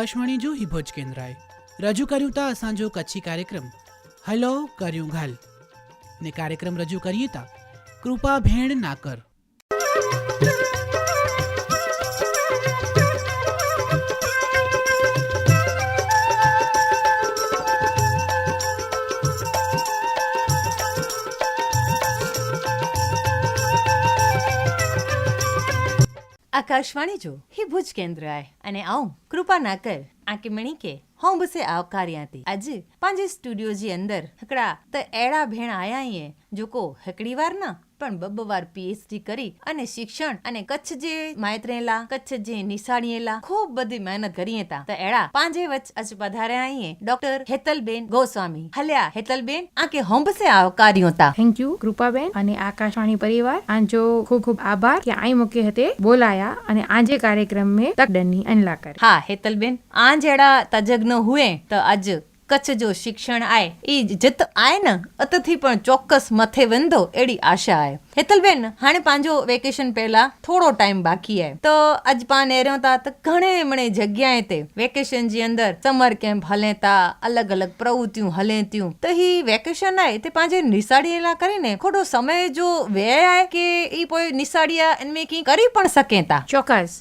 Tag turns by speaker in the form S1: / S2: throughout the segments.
S1: આકાશવાણી જો હિભોજ કેન્દ્રાએ રજૂ કર્યું તા અસાંજો કચ્છી કાર્યક્રમ. હલો, કર્યું ઘાલ. ને કાર્યક્રમ રજૂ કરીએ તા કૃપા ભેણ નાકર.
S2: આકાશવાણી જો ભુજ કેન્દ્ર આય અને આવું કૃપા ના કર આંકે મણી કે હું બસે આવકાર્યાતી આજે પાંજે સ્ટુડિયો જી અંદર હકડા તો એડા ભેણ આયા જો કો હકડી વાર ના પણ બબ્બ વાર પીએચડી કરી અને શિક્ષણ અને કચ્છ જે માયત્રેલા કચ્છ જે નિશાળીએલા ખૂબ બધી મહેનત કરી હતા. તો એડા પાંજે વચ અચ પધાર્યા આઈએ ડોક્ટર હેતલબેન ગોસ્વામી. હલ્યા હેતલબેન આકે હોંબસે આવકાર્યો તા.
S3: થેન્ક યુ કૃપાબેન અને આકાશવાણી પરિવાર. આંજો ખૂબ ખૂબ આભાર કે આઈ મૂકે હતે બોલાયા અને આજે કાર્યક્રમ में તકદની અનલા કરી.
S2: હા હેતલબેન આ જેડા તજજ્ઞ હુએ તો અજ કચ્છ જો શિક્ષણ આય એ જત આય ને, અતથી પણ ચોક્કસ મથે વંધો એડી આશા આય. હેતલબેન, હાણે પાંજો વેકેશન પહેલા થોડો ટાઈમ બાકી આય. તો અજ પાન એર્યો તા ઘણે મણે જગ્યાએ તે વેકેશન જી અંદર સમર કેમ્પ હલે તા અલગ અલગ પ્રવૃત્તિયું હલે ત્યું તો હી વેકેશન આય તે પાંજે નિશાળીએલા કરીને ખોટો સમય જો વ્યય આય કે ઈ કોઈ નિશાળિયા એનમે કી કરી પણ શકે તા
S3: ચોક્કસ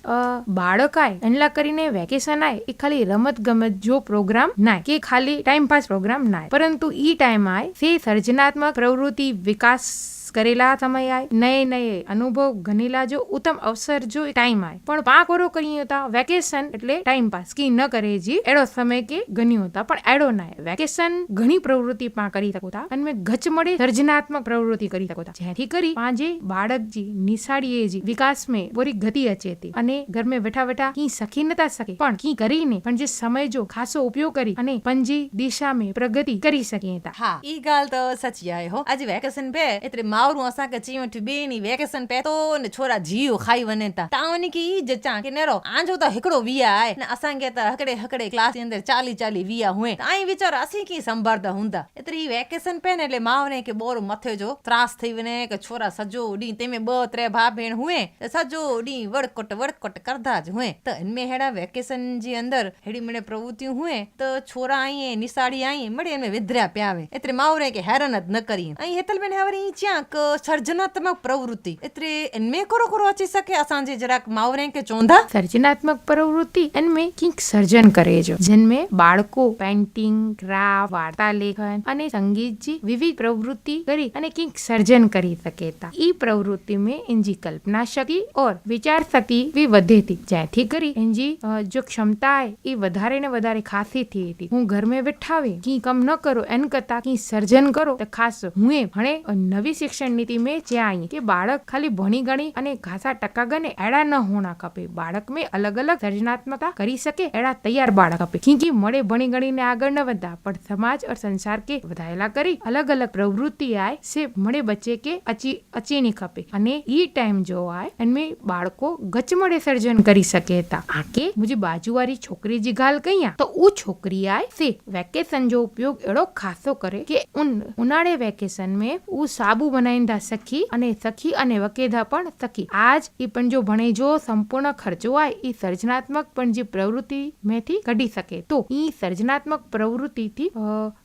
S3: બાળક આય, એનલા કરીને વેકેશન આય એ ખાલી રમત ગમત જો પ્રોગ્રામ નાય, કે ખાલી ટાઈમ પાસ પ્રોગ્રામ નાય. પરંતુ ઈ ટાઈમ આય સે સર્જનાત્મક પ્રવૃત્તિ વિકાસ કરેલા સમય આય, નયે નયે અનુભવ ઘનેલા જો ઉત્તમ અવસર જો ટાઈમ આય. પણ પા કોરો કરીએ હતા વેકેશન એટલે ટાઈમ પાસ કી ન કરે જી, એડો સમય કે ગણ્યું હતા. પણ એડો ના વેકેશન ઘણી પ્રવૃત્તિ પા કરી શકતા અને મેં ગચ મળે સર્જનાત્મક પ્રવૃત્તિ કરી શકતા. જેથી કરી પાંજે બાળકજી નિશાળીએ જી, વિકાસ મેં પૂરી ગતિ અચેતી અને ઘર મેં બેઠા બેઠા કી સખી નતા શકે. પણ કી કરીને પણ જે સમય જો ખાસો ઉપયોગ કરી અને પંજી દિશા મેં પ્રગતિ કરી શકીએ હતા
S2: હા, ઈ ગાલ તો સચિયાય હો. આજ વેકેશન પે, એટલે ಮಾವ್ರು ಹೊಸಾಕ ಚೀಮಟ್ ಬೇನಿ ವೇಕೇಶನ್ ಪೇತೋ ने छोरा जीव खाई वने ता तावनी की जचा के नेरो आंजो त हिकड़ो विया आए ने असा के त हकड़े हकड़े क्लास के अंदर चाली चाली विया हुए आई विचार असी की संभालता हुंदा एतरी वेकेशन पे ने એટલે માવને કે બોર મથે જો ત્રાસ થઈ વને કે છોરા સજો ડી તેમે બ ત્રે ભા ભેણ હુએ સજો ડી વડકોટ વડકોટ કરતા જ હુએ તો એનમે હેડા વેકેશન જે અંદર હેડી મને પ્રવૃત્તિ હુએ તો છોરા આઈએ નિસાડી આઈએ મળે એને વિદ્રા પ્યાવે. એતરે માવરે કે હેરાન જ ન કરી. અહીં હેતલબેન હવે અહીં ચ્યાં જરાક સર્જનાત્મಕ ಪ್ರವೃತ್ತಿ ಇತ್ರಿ ಎನ್ಮೆ ಕೊರಕೊರ ಹಚ್ಚಿಸಕ್ಕೆ ಅಸಾಂಜೆ જરાક ಮಾವರೆಂಕೆ ಚೋಂದಾ
S3: સર્જનાત્મક પ્રવૃત્તિ એનમે કંઈક સર્જન કરે છે. જેનમે બાળકો, પેઇન્ટિંગ, ક્રાફ્ટ વાર્તા લેખન અને સંગીત જી વિવિધ પ્રવૃત્તિ કરી અને કંઈક સર્જન કરી શકે તા. ઈ પ્રવૃત્તિ મે ઇનજી કલ્પના શક્તિ ઓર વિચાર શક્તિ ભી વધે થી જેથી કરી ઇનજી જો ક્ષમતા હે ઈ વધારે ને વધારે ખાસી થી હતી હું ઘર મે બેઠાવે કી કમ ન કરો, એન કરતા કી સર્જન કરો તો ખાસ હું એ ભણે નવી શિક્ષા શિક્ષણની ટીમે જ્યાં કે બાળક ખાલી ભણી ગણી અને ઘાસા ટકા ગને એડા ન હોણા કપે બાળક મેં અલગ અલગ સર્જનાત્મકતા કરી સકે એડા તૈયાર બાળક આપે. ક્યોંકि મળે ભણી ગણીને આગળ ન વધતા, પણ સમાજ और संसार के વધાયેલા કરી અલગ અલગ પ્રવૃત્તિ આય સે મળે બચ્ચે કે અચી અચીની ખપે. અને ઈ ટાઈમ જો આય અને બાળકો ગચમડે સર્જન કરી શકે હતા આકે મુજે બાજુવારી છોકરી જી ગાલ કહીયા, તો ઉ છોકરી આય સે વેકેશન જો ઉપયોગ એડો ખાસો કરે કે ઉન ઉનાળે વેકેશન મેં ઉ સાબુ બના પરણાઈંધા સખી અને સખી અને વકેધા પણ સખી. આજ એ પણ જો ભણે જો સંપૂર્ણ ખર્ચો આય એ સર્જનાત્મક પણ જે પ્રવૃત્તિ મેથી કઢી શકે. તો એ સર્જનાત્મક પ્રવૃત્તિથી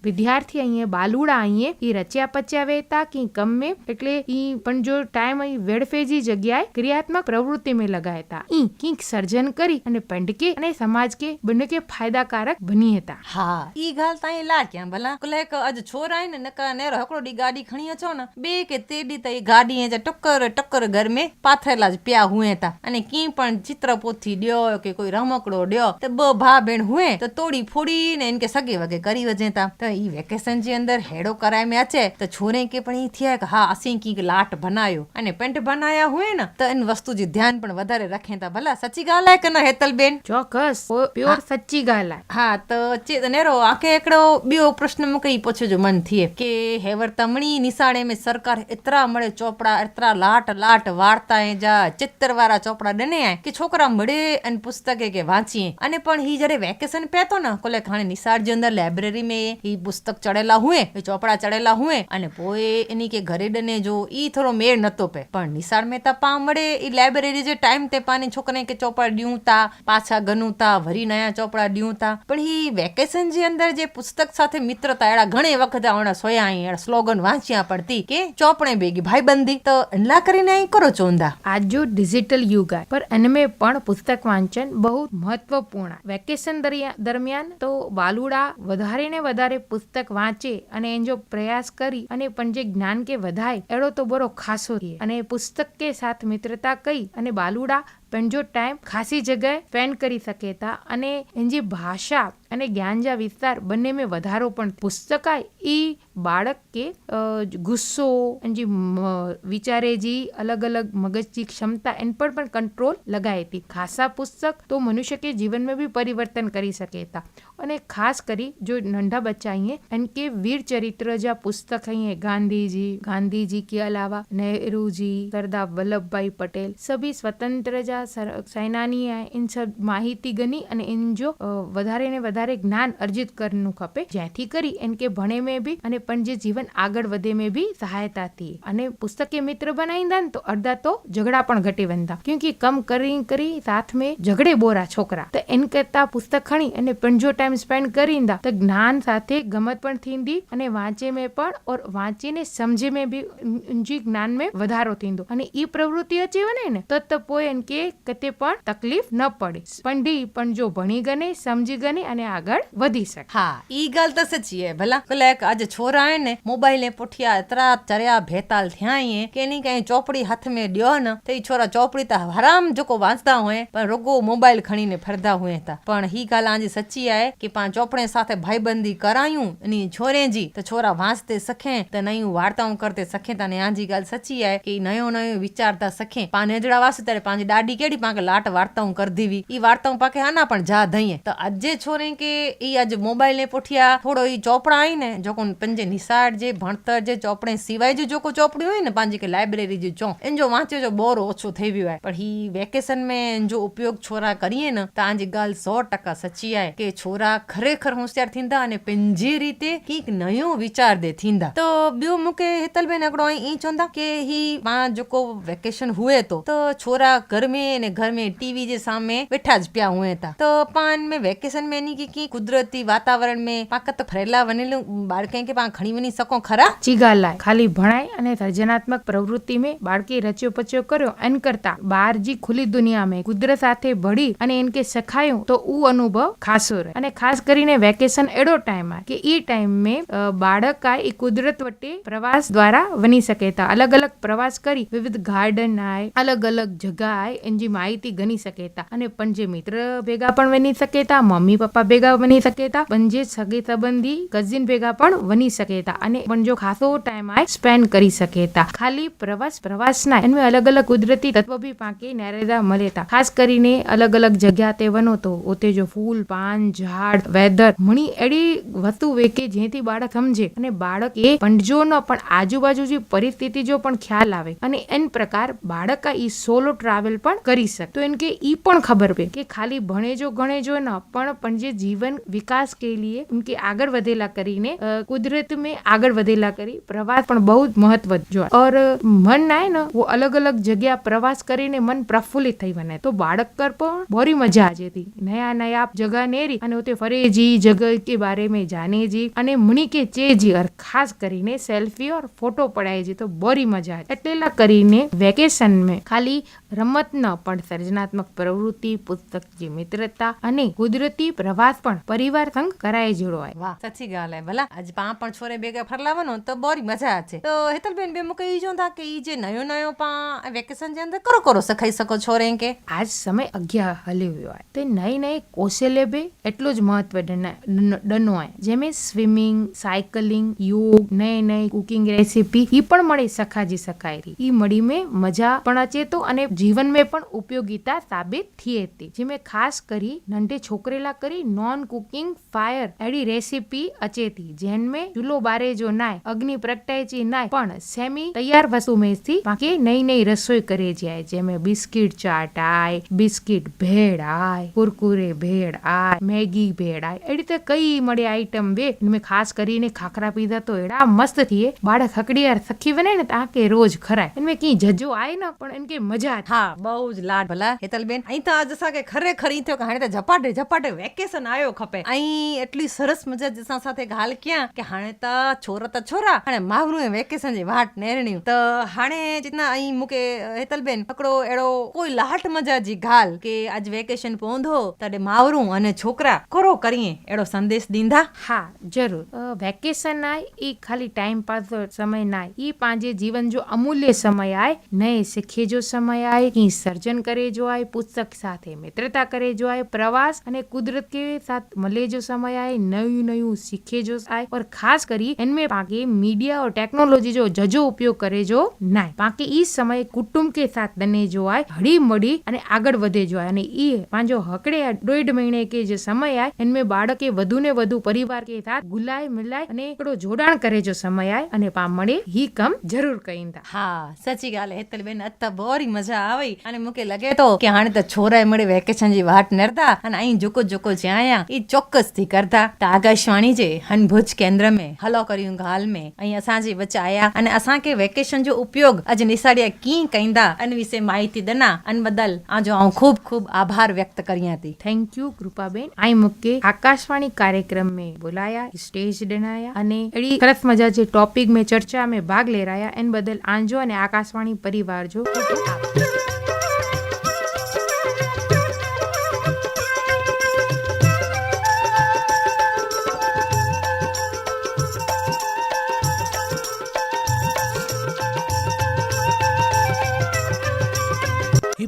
S3: વિદ્યાર્થી અહીંયા બાલુડા અહીંયા એ રચ્યા પચ્યા વેતા કે કમે એટલે ઈ પણ જો ટાઈમ અહીં વેડફેજી જગ્યાએ ક્રિયાત્મક પ્રવૃત્તિ મેં લગાયતા. ઈ કંઈક સર્જન કરી અને પંડકે અને સમાજ કે બંને કે ફાયદાકારક બની હતા.
S2: હા, ઈ ગાલ તાઈ લાગ્યા ભલા. કલેક આજ છોરાય ને નકા નેરો હકડો ડી ગાડી ખણી અચો ને, બે કે કે તેડી તો એ ગાડી જે ટક્કર ટક્કર ઘર મેં પાથરેલા જ પ્યા હુએ તા. અને કી પણ ચિત્ર પોથી ડ્યો કે કોઈ રમકડો ડ્યો તો બ ભા બેન હુએ તો તોડી ફોડી ને એને કે સગે વગે કરી વજેતા તો. ઈ વેકેશન જે અંદર હેડો કરાય મે છે તો છોરે કે પણ ઈ થયા કે હા અસી કી લાટ બનાયો. અને પેન્ટ બનાયા હુએ ને તો એન વસ્તુ જે ધ્યાન પણ વધારે રાખે તા. ભલા સચ્ચી ગાલ હે કે ન હેતલ બેન?
S3: ચોકસ પ્યોર સચ્ચી ગાલ
S2: હા. તો ચેત નેરો આખે એકડો બીઓ પ્રશ્ન મૂકી પૂછજો મન થીએ કે હેવર તમણી નિશાળે મે સરકાર इतरा मड़े चोपड़ा, इतरा लाट लाट વાર્તાએ જા ચિત્તરવાળા ચોપડા ડને કે છોકરા મળે અને પુસ્તકે કે વાંચીએ અને પણ હી જયારે વેકેશન પહેતો ને કોલે ખાણે નિસારજી અંદર લાઇબ્રેરી મેં હી પુસ્તક ચડેલા હુએ એ ચોપડા ચડેલા હુએ અને પોએ એની કે ઘરે ડને જો ઈ થોડો મેળ નતો પે પણ નિસાર મહેતા પા મળે ઈ લાઇબ્રેરી જે ટાઈમ તે પાની છોકરાને કે ચોપડા ડ્યું તા પાછા ગનું તા ભરી નયા ચોપડા ડ્યું તા પણ હી વેકેશન જે અંદર જે પુસ્તક સાથે મિત્રતા એડા ઘણે વખત આવણા સોયા અહીં સ્લોગન વાંચ્યા પડતી કે ચોપ આપણે ભેગી ભાઈબંધી. તો એટલા કરીને અહીં કરો ચોંદા
S3: આજુ ડિજિટલ યુગ પર એનમે પણ પુસ્તક વાંચન બહુ મહત્વપૂર્ણ વેકેશન દરમિયાન તો બાલુડા વધારે ને વધારે પુસ્તક વાંચે અને એનો જો પ્રયાસ કરી અને પણ જે જ્ઞાન કે વધાય, એડો તો બરો ખાસો રહે અને પુસ્તક કે સાથ મિત્રતા કઈ અને બાલુડા પણ જો ટાઈમ ખાસી જગ્યાએ સ્પેન્ડ કરી શકે તા અને એની જે ભાષા અને જ્ઞાનજા વિસ્તાર બંને મેં વધારો પણ પુસ્તકાય ઈ બાળક કે અ, ગુસ્સો એની જે મ- વિચારે જી અલગ અલગ મગજની ક્ષમતા એન પર પણ કંટ્રોલ લગાય હતી ખાસા પુસ્તક તો મનુષ્ય કે જીવન में भी પરિવર્તન કરી શકે હતા અને ખાસ કરી જો नंढा बच्चा आइए इनके वीर चरित्र जा पुस्तक है गांधी जी गांधी जी के अलावा नेहरू जी सरदार वल्लभ भाई पटेल सभी स्वतंत्र जा सर- सेनानी है इन सब માહિતી ગની અને ઇન જો અ, વધારે ને વધારે વધારે જ્ઞાન અર્જિત કરવાનું ખપે, જ્યાંથી કરી એમ કે ભણે મેં બી અને પણ જે જીવન આગળ વધે મેં બી સહાયતા થી. અને પુસ્તકે મિત્ર બનાવી દા તો અડધા તો ઝઘડા પણ ઘટી વંદા ક્યુંકી કમ કરી કરી સાથ મેં ઝઘડે બોરા છોકરા. તો એન કરતા પુસ્તક ખણી અને પણ જો ટાઈમ સ્પેન્ડ કરીંદા તો જ્ઞાન સાથે ગમત પણ થીંદી અને વાંચે મેં પણ ઓર વાંચીને સમજે મેં બી ઊંજી જ્ઞાન મેં વધારો થીંદો અને ઈ પ્રવૃત્તિ અચી વને ને તો તો પોય એન કે કતે પણ તકલીફ ન પડે. પણ ડી, પણ જો ભણી ગને, સમજી ગને અને કરીને આગળ વધી શકે
S2: હા, ઈ ગાલ તો સચી હે. ભલા, ભલે આજે છોરા હે ને, મોબાઈલ ને પોઠિયા એતરા ચર્યા, ભેતાલ થયા હે, કે ની કઈ ચોપડી હાથ મે ડ્યો ન, તો ઈ છોરા ચોપડી તા હરામ જોકો વાંચતા હોય, પણ રોગો મોબાઈલ ખણીને ફરતા હોય તા. પણ હી ગાલ આજે સચી આય કે પા ચોપડે સાથે ભાઈબંધી કરાયું ની છોરેજી તો છોરા વાંચતે સખે, તો નયું વાર્તાઓ કરતે સખે તને આજી ગાલ સચી આય કે નયો નયો વિચારતા સખે. પા નેજડા વાસે ત્યારે પાંજી દાડી કેડી પાંકે લાટ વાર્તાઓ કર દીવી. ઈ વાર્તાઓ પાકે આના પણ જા ધઈએ. તો આજે છોરે નહીં કે એ આજે મોબાઈલને પોઠિયા થોડો એ ચોપડાઈને જોકો પંજે નિશાળ જે, ભણતર જે, ચોપડે સિવાય જે જોકો ચોપડી હોય ને, પાંજી કે લાઇબ્રેરી જે જો, એન જો વાંચ્યો જો બોર ઓછો થઈ ગયો હોય. પણ હી વેકેશન મેં જો ઉપયોગ છોરા કરીએ ને, તો આજી ગાલ સો ટકા સચી આય કે છોરા ખરેખર હોશિયાર થીંદા અને પંજે રીતે કંઈક નયો વિચાર દે થીંદા. તો બ્યો મુકે હેતલબેન અગડો અહીં ચોંદા કે હી માં જોકો વેકેશન હુએ તો. તો છોરા ઘર મેં ને ઘર મેં ટીવી જે સામે બેઠા જ પ્યા હુએ તા. તો પાન મેં વેકેશન મેં ની जी की कुदरती वातावरण में पाण त फरेला वञेलूं ॿार कंहिंखे पाण खणी वञी सघूं खरा
S3: जी ॻाल्हि आहे खाली भणाई अने સર્જનાત્મક પ્રવૃત્તિ મેં બાળકી રચ્યો પચ્યો કર્યો. એન કરતા બહાર જી ખુલ્લી દુનિયા મેં કુદરત સાથે ભળી અને એનકે સખાયું તો ઉ અનુભવ ખાસો રહે. અને ખાસ કરીને વેકેશન એડો ટાઈમ આ કે ઈ ટાઈમ મેં બાળક આ ઈ કુદરત વટે પ્રવાસ દ્વારા બની શકે તા. અલગ અલગ પ્રવાસ કરી વિવિધ ગાર્ડન આય, અલગ અલગ જગા આય, એનજી માહિતી ગણી શકે તા. અને પણ જે મિત્ર ભેગા પણ બની શકે તા, મમ્મી પપ્પા ભેગા બની શકે હતા પણ જે સગી સંબંધી કઝિન ભેગા પણ બની શકે હતા અને પણ જો ખાસો ટાઈમ આય સ્પેન્ડ કરી શકે તા. ખાલી પ્રવાસ પ્રવાસ ના એનમે અલગ અલગ કુદરતી તત્વ બી પાકે નેરેદા મળે હતા ખાસ કરીને અલગ અલગ જગ્યા તે વનો તો ઓતે જો ફૂલ, પાન, ઝાડ, વેધર મણી એડી વસ્તુ વેકે જેથી બાળક સમજે. અને બાળક એ પંડજો ન પણ આજુબાજુ જે પરિસ્થિતિ જો પણ ખ્યાલ આવે. અને એન પ્રકાર બાળક આ ઈ સોલો ટ્રાવેલ પણ કરી શકે. તો એમ કે ઈ પણ ખબર પે કે ખાલી ભણે જો ગણે જો ન, પણ પણ જે જીવન વિકાસ કે लिए उनके આગળ વધેલા કરીને કુદરત મેં આગળ વધેલા કરી પ્રવાસ પણ બહુ જ મહત્વ જોવા ઓર મન ના ને વો અલગ અલગ જગ્યા પ્રવાસ કરીને મન પ્રફુલ્લિત થઈ બને તો બાળક કર પણ બોરી મજા આજે થી નયા નયા જગા નેરી અને ઉતે ફરેજી જગ્યા કે બારે મેં જાનેજી અને મણી કે ચેજી અર ખાસ કરીને સેલ્ફી ઓર ફોટો પડાયજી તો બોરી મજા એટલેલા કરીને વેકેશન મેં ખાલી રમત ન પણ સર્જનાત્મક પ્રવૃત્તિ પુસ્તક જે મિત્રતા અને કુદરતી પ્રવાસ પણ પરિવાર સંગ કરાય જોડવાય
S2: વાહ સાચી ગાલ હે ભલા આજ પા પણ છોરે ભેગા ફરલાવાનો તો બોરી મજા છે તો હેતલબેન બે મુકે ઈ થા કે ઈ જે નયો નયો પા વેકેશન જે અંદર કરો કરો સખાઈ શકો છોરે કે?
S3: આજ સમય અગિયાર હલ્યો હોય તે નઈ નઈ કૌશલ્ય બે એટલું જ મહત્વ ડના- હોય જેમે સ્વિમિંગ સાયકલિંગ યોગ નઈ નઈ કુકિંગ રેસીપી ઈ પણ મળી સખાજી સખાયરી ઈ મળી મે મજા પણ અચે તો અને જીવન મે પણ ઉપયોગીતા સાબિત થઈએ હતી જે મેં ખાસ કરી નંઢે છોકરેલા કરી નો ઓન કુકિંગ ફાયર એડી રેસીપી અચેતી, જેનમે ચૂલો બારે જો નાય, અગ્નિ પ્રગટાયચી નાય, પણ સેમી તૈયાર વસ્તુ મેથી બાકી નઈ નઈ રસોઈ કરે જાય, જેમે બિસ્કિટ ચાટ આય બિસ્કિટ ભેળ આય કુરકુરે ભેળ આય મેગી ભેળ આય એડી તે કઈ મળે આઈટમ બે મેં ખાસ કરીને ખાખરા પીધા તો એડા મસ્ત થીએ, બાળક હકડીયાર સખી બને ને તા કે રોજ ખરાય એને કી જજો આય ને, પણ એને કે મજા
S2: હા, બહુ જ લાડ ભલા. હેતલબેન, અહીં તો આજ કે ખરેખર અહીં તો હાણે તો ઝપાટે ઝપાટે વેકેશન આયો ખપે. અહીં એટલી સરસ મજા જસા સાથે ગાલ ક્યાં કે હાણે તા છોરા તા છોરા અને માવરું એ વેકેશન જે વાટ નેરણ્યું. તો હાણે જીતના અહીં મુકે હેતલબેન, પકડો એડો. કોઈ લાટ મજા જી ગાલ કે આજ વેકેશન પોંધો, તડે માવરું અને છોકરા, કરો કરીએ એડો સંદેશ દીંધા.
S3: હા, જરૂર. વેકેશન આય, ઈ ખાલી ટાઈમ પાસ સમય ના ઈ પાંજે જીવન જો અમૂલ્ય સમય આય, નય શીખે જો સમય આય, ઈ સર્જન કરે જો આય, પુસ્તક સાથે મિત્રતા કરે જો આય, પ્રવાસ અને કુદરત કે साथ मिले जो समय आए, नयू नयू सीखे जो आए, और खास करी इनमें पाके मीडिया और टेक्नोलॉजी जो जजो उपयोग करे जो ना पाके ई समय कुटुंब के साथ बने जो आए हड़ी મળી અને આગળ વધે જો અને એ પાંજો હકડે દોઢ મહિને કે જે સમય આય એનમે બાળકે વધુ ને વધુ પરિવાર કે સાથ ગુલાય મિલાય અને એકડો જોડાણ કરે જો સમય આય અને પા મળે હી કમ જરૂર કહીંદા
S2: હા સાચી ગાલે હેતલ બેન અત્તા બોરી મજા આવી અને મુકે લગે તો કે હાણે તો છોરાય મળે વેકેશનની વાત નરતા અને અહીં જોકો જોકો જ્યાં आया ई चौकस थी करदा त आकाशवाणी जे हन भुज केंद्र में हलो करियूं ॻाल्हि में ऐं असांजे विच आया अने असांखे वेकेशन जो उपयोग अॼु निसाड़िया कीअं कंदा अन विसे माहिती दना अन बदल आजो आऊं खूब खूब आभार व्यक्त करियां थी
S3: थैंक यू कृपा बेन ऐं मूंखे आकाशवाणी कार्यक्रम में बुलाया स्टेज ॾिनाया अने अहिड़ी सरस मज़ा जे टॉपिक में चर्चा में भाग लहराया इन बदल आंजो अने आकाशवाणी परिवार
S1: जो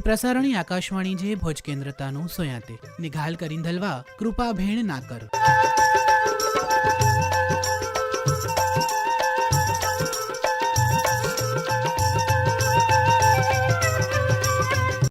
S1: પ્રસારણી આકાશવાણી જે ભોજ કેન્દ્રતાનું સોયાતે. નિઘાલ કરીન ધલવા કૃપા ભેણ ના કર